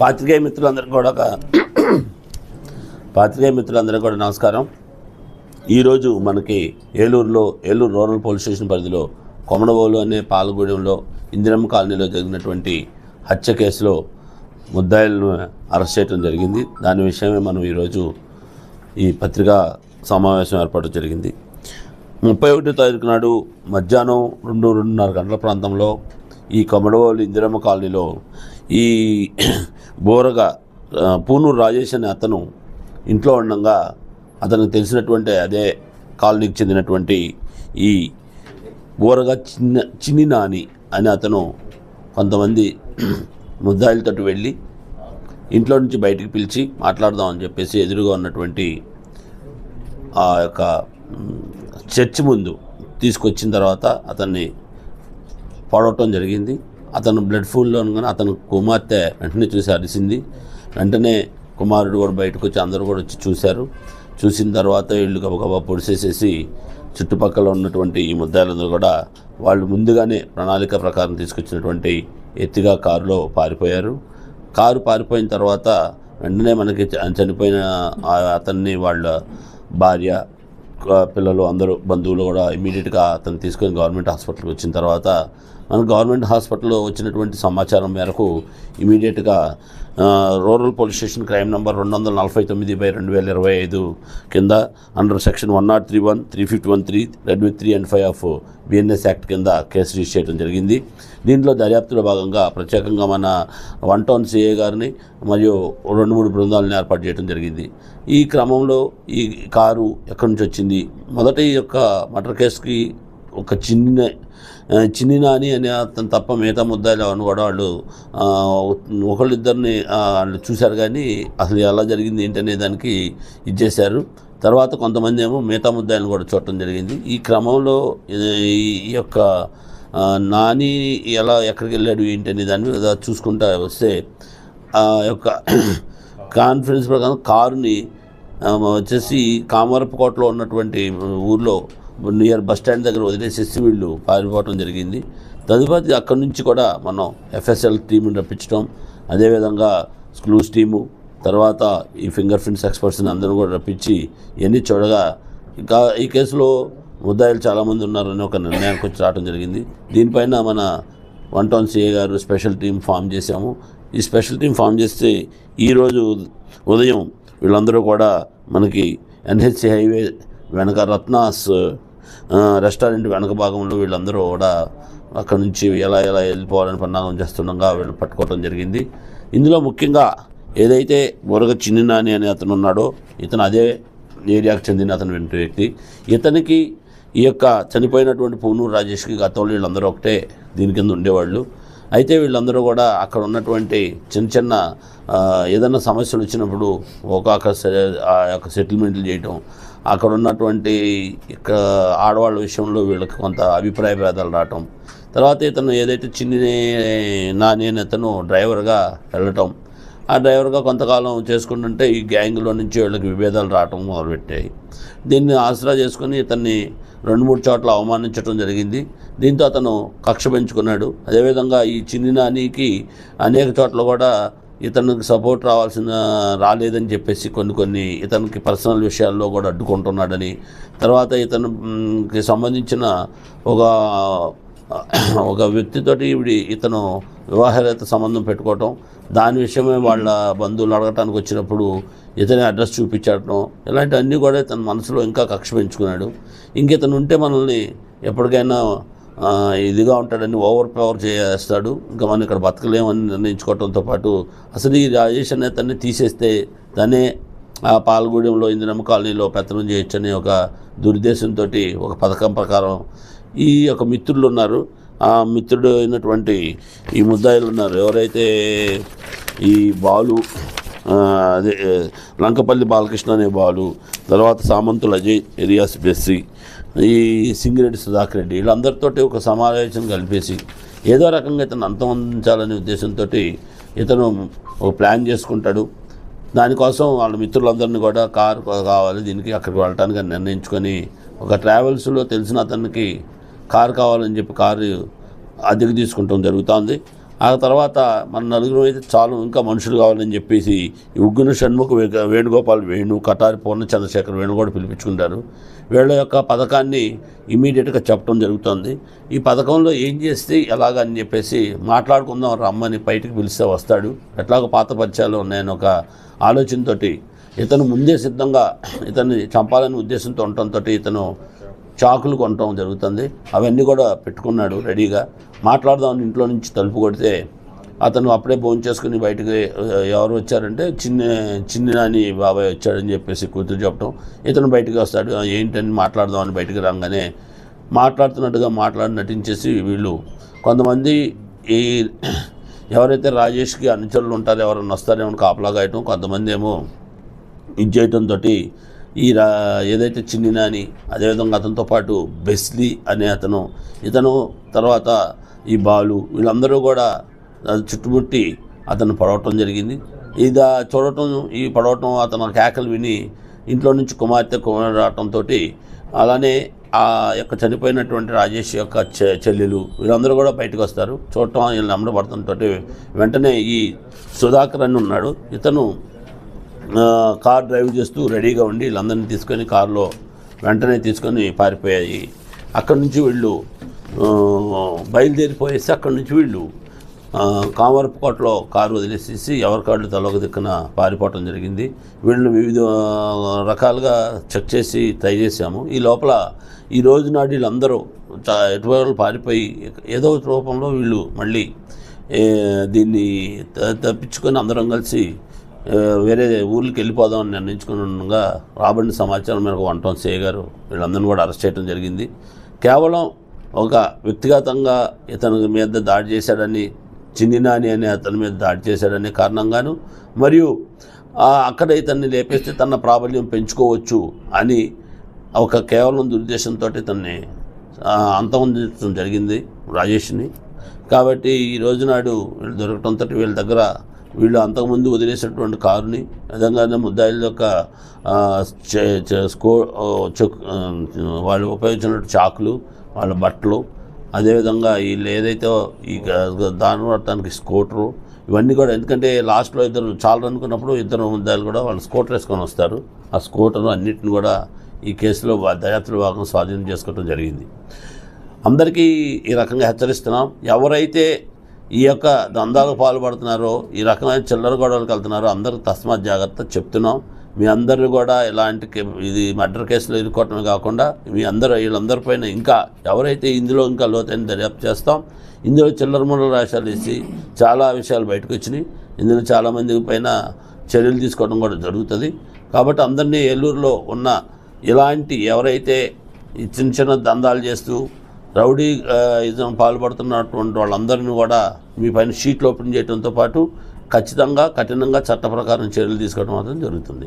పాత్రికేయ మిత్రులందరికీ కూడా ఒక- పాత్రికేయ మిత్రులందరికీ కూడా నమస్కారం. ఈరోజు మనకి ఏలూరులో ఏలూరు రూరల్ పోలీస్ స్టేషన్ పరిధిలో కొమడవోలు అనే పాలగూడెంలో ఇందిరమ్మ కాలనీలో జరిగినటువంటి హత్య కేసులో ముద్దాయిలను అరెస్ట్ చేయడం జరిగింది. దాని విషయమే మనం ఈరోజు ఈ పత్రికా సమావేశం ఏర్పాటు జరిగింది. ముప్పై ఒకటో తారీఖు నాడు మధ్యాహ్నం రెండు రెండున్నర గంటల ప్రాంతంలో ఈ కమడవోలు ఇందిరమ్మ కాలనీలో ఈ బోరగా పూనూరు రాజేష్ అనే అతను ఇంట్లో ఉండగా అతనికి తెలిసినటువంటి అదే కాలనీకి చెందినటువంటి ఈ బోరగా చిన్న చిన్ని నాని అని అతను కొంతమంది ముద్దాయిలతోటి వెళ్ళి ఇంట్లో నుంచి బయటికి పిలిచి మాట్లాడదామని చెప్పేసి ఎదురుగా ఉన్నటువంటి ఆ యొక్క చర్చి ముందు తీసుకొచ్చిన తర్వాత అతన్ని పడవటం జరిగింది. అతను బ్లడ్ ఫుల్లో అతను కుమార్తె వెంటనే చూసి అరిసింది. వెంటనే కుమారుడు కూడా బయటకు వచ్చి అందరూ కూడా వచ్చి చూశారు. చూసిన తర్వాత వీళ్ళు గబగబా పొడిసేసేసి చుట్టుపక్కల ఉన్నటువంటి ఈ ముద్దాయిలందరూ కూడా వాళ్ళు ముందుగానే ప్రణాళిక ప్రకారం తీసుకొచ్చినటువంటి ఎత్తిగా కారులో పారిపోయారు. కారు పారిపోయిన తర్వాత వెంటనే మనకి చ- చనిపోయిన అతన్ని వాళ్ళ భార్య పిల్లలు అందరూ బంధువులు కూడా ఇమీడియట్గా అతను తీసుకొని గవర్నమెంట్ హాస్పిటల్కి వచ్చిన తర్వాత మన గవర్నమెంట్ హాస్పిటల్లో వచ్చినటువంటి సమాచారం మేరకు ఇమీడియట్గా rural police station crime number రెండు వందల నలభై తొమ్మిది బై రెండు వేల ఇరవై ఐదు కింద under section one nought three one three fifty one three read three and five of BNS act కింద కేసు రిజిస్టర్ చేయడం జరిగింది. దీంట్లో దర్యాప్తులో భాగంగా ప్రత్యేకంగా మన వన్ టౌన్ సిఏ గారిని మరియు రెండు మూడు బృందాలను ఏర్పాటు చేయడం జరిగింది. ఈ క్రమంలో ఈ కారు ఎక్కడి నుంచి వచ్చింది? మొదట ఈ యొక్క మటర్ కేసుకి ఒక చిన్న ఆ, చిన్ని నాని అనే అతను తప్ప మిగతా ముద్దాయిలు అని కూడా వాళ్ళు ఒకళ్ళిద్దరిని వాళ్ళు చూశారు కానీ అసలు ఎలా జరిగింది ఏంటనే దానికి ఇచ్చేశారు తర్వాత కొంతమంది ఏమో మిగతా ముద్దాయిలను కూడా చూడటం జరిగింది. ఈ క్రమంలో ఈ- ఈ యొక్క నాని ఎలా ఎక్కడికి వెళ్ళాడు ఏంటనే దాన్ని చూసుకుంటా వస్తే ఆ యొక్క కాన్ఫరెన్స్ ప్రకారం కారుని వచ్చేసి కామరపుకోటలో ఉన్నటువంటి ఊర్లో నియర్ బస్ స్టాండ్ దగ్గర వదిలేసేసి వీళ్ళు పారిపోవటం జరిగింది. తదుపరి అక్కడి నుంచి కూడా మనం ఎఫ్ఎస్ఎల్ టీంని రప్పించడం అదేవిధంగా స్క్లూస్ టీము తర్వాత ఈ ఫింగర్ ప్రింట్స్ ఎక్స్పర్ట్స్ని అందరూ కూడా రప్పించి ఇవన్నీ చూడగా ఇంకా ఈ కేసులో ముద్దాయిలు చాలామంది ఉన్నారని ఒక నిర్ణయానికి వచ్చి రావడం జరిగింది. దీనిపైన మన వన్ టౌన్ సిఏ గారు స్పెషల్ టీం ఫామ్ చేశాము. ఈ స్పెషల్ టీం ఫామ్ చేస్తే ఈరోజు ఉదయం వీళ్ళందరూ కూడా మనకి ఎన్హెచ్సి హైవే వెనక రత్నాస్ రెస్టారెంట్ వెనక భాగంలో వీళ్ళందరూ కూడా అక్కడ నుంచి ఎలా ఎలా వెళ్ళిపోవాలని పన్నాగం చేస్తుండగా వీళ్ళు పట్టుకోవడం జరిగింది. ఇందులో ముఖ్యంగా ఏదైతే బురగ చిన్ని నాని అనే అతను ఉన్నాడో ఇతను అదే ఏరియాకు చెందిన అతను వెంట వ్యక్తి. ఇతనికి ఈ యొక్క చనిపోయినటువంటి పూనూరు రాజేష్కి గతంలో వీళ్ళందరూ ఒకటే దీని కింద ఉండేవాళ్ళు. అయితే వీళ్ళందరూ కూడా అక్కడ ఉన్నటువంటి చిన్న చిన్న ఏదైనా సమస్యలు వచ్చినప్పుడు ఒక ఒక సె- ఆ యొక్క సెటిల్మెంట్లు చేయటం అక్కడ ఉన్నటువంటి ఇక్కడ ఆడవాళ్ళ విషయంలో వీళ్ళకి కొంత అభిప్రాయ భేదాలు రావటం. తర్వాత ఇతను ఏదైతే చిన్ని నా నేను ఇతను డ్రైవర్గా వెళ్ళటం. ఆ డ్రైవర్గా కొంతకాలం చేసుకుంటుంటే ఈ గ్యాంగ్లో నుంచి వీళ్ళకి విభేదాలు రావటం మొదలుపెట్టాయి. దీన్ని ఆసరా చేసుకుని ఇతన్ని రెండు మూడు చోట్ల అవమానించడం జరిగింది. దీంతో అతను కక్ష పెంచుకున్నాడు. అదేవిధంగా ఈ చిన్ని నానికి అనేక చోట్ల కూడా ఇతనికి సపోర్ట్ రావాల్సిన రాలేదని చెప్పేసి కొన్ని కొన్ని ఇతనికి పర్సనల్ విషయాల్లో కూడా అడ్డుకుంటున్నాడని తర్వాత ఇతనికి సంబంధించిన ఒక ఒక వ్యక్తితోటి ఇవి ఇతను వివాహరేత సంబంధం పెట్టుకోవటం దాని విషయమే వాళ్ళ బంధువులు అడగటానికి వచ్చినప్పుడు ఇతని అడ్రస్ చూపించడం ఇలాంటివన్నీ కూడా ఇతని మనసులో ఇంకా కక్ష పెంచుకున్నాడు. ఇంక ఇతను ఉంటే మనల్ని ఎప్పటికైనా ఇదిగా ఉంటాడని ఓవర్ పవర్ చేస్తాడు. ఇంకా మనం ఇక్కడ బతకలేమని నిర్ణయించుకోవడంతో పాటు అసలు ఈ రాజేష్ అనే తన్ని తీసేస్తే తనే ఆ పాల్గూడెంలో ఇందిరమ్మ కాలనీలో పెత్తనం చేయొచ్చని ఒక దురుద్దేశంతో ఒక పథకం ప్రకారం ఈ యొక్క మిత్రులు ఉన్నారు. ఆ మిత్రుడు అయినటువంటి ఈ ముద్దాయిలు ఉన్నారు. ఎవరైతే ఈ బాలు అదే లంకపల్లి బాలకృష్ణ అనే బాలు తర్వాత సామంతుల అజయ్ ఎరియాస్ బెస్సీ ఈ సింగిరెడ్డి సుధాకర్ రెడ్డి వీళ్ళందరితోటి ఒక సమావేశం కలిపేసి ఏదో రకంగా ఇతను అంతమొందించాలనే ఉద్దేశంతో ఇతను ఒక ప్లాన్ చేసుకుంటాడు. దానికోసం వాళ్ళ మిత్రులందరినీ కూడా కారు కావాలి దీనికి అక్కడికి వెళ్ళటానికి నిర్ణయించుకొని ఒక ట్రావెల్స్లో తెలిసిన అతనికి కారు కావాలని చెప్పి కారు అద్దెకు తీసుకుంటాం జరుగుతుంది. ఆ తర్వాత మన నలుగురు అయితే చాలు ఇంకా మనుషులు కావాలని చెప్పేసి ఉగ్గున షణ్ముఖ వేణుగోపాల్ వేణు కటారి పూర్ణ చంద్రశేఖర్ వేణు కూడా పిలిపించుకుంటారు. వీళ్ళ యొక్క పథకాన్ని ఇమీడియట్గా చెప్పడం జరుగుతుంది. ఈ పథకంలో ఏం చేస్తే ఎలాగని చెప్పేసి మాట్లాడుకుందాం రమ్మని బయటికి పిలిస్తే వస్తాడు. ఎట్లాగో పాత పరిచయాలు ఉన్నాయని ఒక ఆలోచనతోటి ఇతను ముందే సిద్ధంగా ఇతన్ని చంపాలనే ఉద్దేశంతో ఉండటంతో ఇతను చాకులు కొనటం జరుగుతుంది. అవన్నీ కూడా పెట్టుకున్నాడు రెడీగా. మాట్లాడదామని ఇంట్లో నుంచి తలుపు కొడితే అతను అప్పుడే ఫోన్ చేసుకుని బయటకు ఎవరు వచ్చారంటే చిన్న చిన్న నాని బాబాయ్ వచ్చాడని చెప్పేసి కూతురు చెప్పడం ఇతను బయటకు వస్తాడు. ఏంటని మాట్లాడదామని బయటకు రాగానే మాట్లాడుతున్నట్టుగా మాట్లాడి నటించేసి వీళ్ళు కొంతమంది ఈ ఎవరైతే రాజేష్కి అనుచరులు ఉంటారో ఎవరైనా వస్తారేమో కాపలా కాయటం కొంతమంది ఏమో ఇది చేయటంతో ఈ రా ఏదైతే చిన్ని నాని అదేవిధంగా అతనితో పాటు బెస్లీ అనే అతను ఇతను తర్వాత ఈ బాలు వీళ్ళందరూ కూడా చుట్టుముట్టి అతను పడవటం జరిగింది. ఇది చూడటం ఈ పడవటం అతను కేకలు విని ఇంట్లో నుంచి కుమార్తె కుమార్ రావటంతో అలానే ఆ యొక్క చనిపోయినటువంటి రాజేష్ యొక్క చె- చెల్లెలు వీళ్ళందరూ కూడా బయటకు వస్తారు. చూడటం వీళ్ళని అమ్మడబడుతుంతో వెంటనే ఈ సుధాకర్ అని ఉన్నాడు. ఇతను కార్ డ్రైవ్ చేస్తూ రెడీగా ఉండి వీళ్ళందరినీ తీసుకొని కారులో వెంటనే తీసుకొని పారిపోయాయి. అక్కడి నుంచి వీళ్ళు బయలుదేరిపోయేసి అక్కడి నుంచి వీళ్ళు కామరపుకోటలో కారు వదిలేసేసి ఎవరి కార్లు తలొక దిక్కున పారిపోవటం జరిగింది. వీళ్ళని వివిధ రకాలుగా చెక్ చేసి ట్రై చేశాము. ఈ లోపల ఈ రోజు నాడు వీళ్ళందరూ చా ఎటువైపు పారిపోయి ఏదో ఒక రూపంలో వీళ్ళు మళ్ళీ దీన్ని తప్పించుకొని అందరం కలిసి వేరే ఊర్లకి వెళ్ళిపోదామని నిర్ణయించుకుని ఉండగా రాబడిన సమాచారం మేరకు వంటం చేయగారు వీళ్ళందరినీ కూడా అరెస్ట్ చేయడం జరిగింది. కేవలం ఒక వ్యక్తిగతంగా ఇతని మీద దాడి చేశాడని చిన్నినాని అనే అతని మీద దాడి చేశాడనే కారణంగాను మరియు అక్కడ ఇతన్ని లేపేస్తే తన ప్రాబల్యం పెంచుకోవచ్చు అని ఒక కేవలం దురుద్దేశంతో ఇతన్ని అంతమందించడం జరిగింది రాజేష్ని. కాబట్టి ఈ రోజు నాడు వీళ్ళు దొరకటంతో వీళ్ళ దగ్గర వీళ్ళు అంతకుముందు వదిలేసినటువంటి కారుని విధంగానే ముద్దాయిల యొక్క చే- స్కో వాళ్ళు ఉపయోగించిన చాకులు వాళ్ళ బట్టలు అదేవిధంగా వీళ్ళు ఏదైతే ఈ దాని పడటానికి స్కూటరు ఇవన్నీ కూడా ఎందుకంటే లాస్ట్లో ఇద్దరు చాలా అనుకున్నప్పుడు ఇద్దరు ముద్దాయిలు కూడా వాళ్ళు స్కూటర్ వేసుకొని వస్తారు. ఆ స్కూటర్ అన్నిటిని కూడా ఈ కేసులో వా- దర్యాప్తుల భాగం స్వాధీనం చేసుకోవడం జరిగింది. అందరికీ ఈ రకంగా హెచ్చరిస్తున్నాం. ఎవరైతే ఈ యొక్క దందాలకు పాల్పడుతున్నారో ఈ రకమైన చిల్లర గొడవలకు వెళ్తున్నారో అందరూ తస్మాత్ జాగ్రత్త చెప్తున్నాం. మీ అందరూ కూడా ఇలాంటి కే- ఇది మర్డర్ కేసులో ఇరుకోవటమే కాకుండా మీ అందరూ వీళ్ళందరిపైన ఇంకా ఎవరైతే ఇందులో ఇంకా లోతైన దర్యాప్తు చేస్తాం ఇందులో చిల్లర మూల రాశాలు వేసి చాలా విషయాలు బయటకు వచ్చినాయి. ఇందులో చాలామంది పైన చర్యలు తీసుకోవడం కూడా జరుగుతుంది. కాబట్టి అందరినీ ఏలూరులో ఉన్న ఇలాంటి ఎవరైతే చిన్న చిన్న దందాలు చేస్తూ రౌడీ ఇజం పాల్పడుతున్నటువంటి వాళ్ళందరినీ కూడా మీ పైన షీట్లు ఓపెన్ చేయడంతో పాటు ఖచ్చితంగా కఠినంగా చట్ట ప్రకారం చర్యలు తీసుకోవడం మాత్రం జరుగుతుంది.